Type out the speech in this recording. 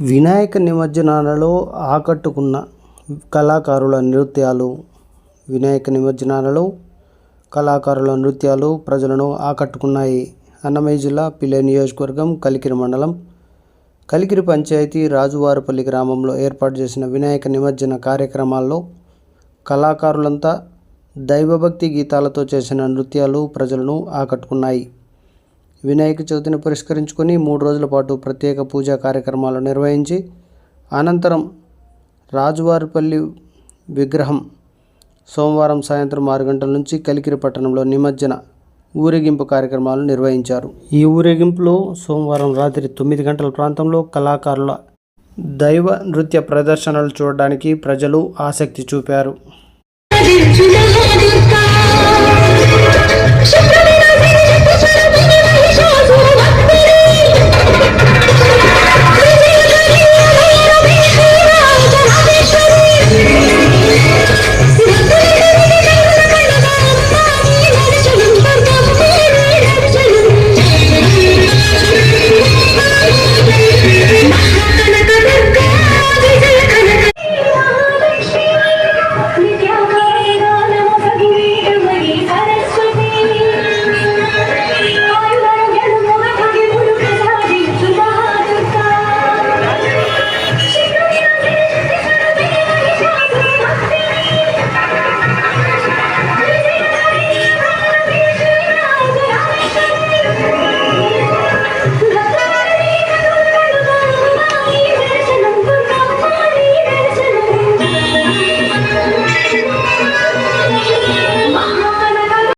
వినాయక నిమజ్జనాలలో ఆకట్టుకున్న కళాకారుల నృత్యాలు వినాయక నిమజ్జనాలలో కళాకారుల నృత్యాలు ప్రజలను ఆకట్టుకున్నాయి. అన్నమయ్య జిల్లా పిల్లె నియోజకవర్గం కలికిరి మండలం. కలికిరి పంచాయతీ రాజువారిపల్లి గ్రామంలో ఏర్పాటు చేసిన వినాయక నిమజ్జన కార్యక్రమాల్లో కళాకారులంతా దైవభక్తి గీతాలతో చేసిన నృత్యాలు ప్రజలను ఆకట్టుకున్నాయి. వినాయక చవితిని పురస్కరించుకొని మూడు రోజుల పాటు ప్రత్యేక పూజా కార్యక్రమాలు నిర్వహించి అనంతరం రాజువారిపల్లి విగ్రహం సోమవారం సాయంత్రం ఆరు గంటల నుంచి కలికిరి పట్టణంలో నిమజ్జన ఊరేగింపు కార్యక్రమాలు నిర్వహించారు. ఈ ఊరేగింపులో సోమవారం రాత్రి తొమ్మిది గంటల ప్రాంతంలో కళాకారుల దైవ నృత్య ప్రదర్శనలు చూడడానికి ప్రజలు ఆసక్తి చూపారు.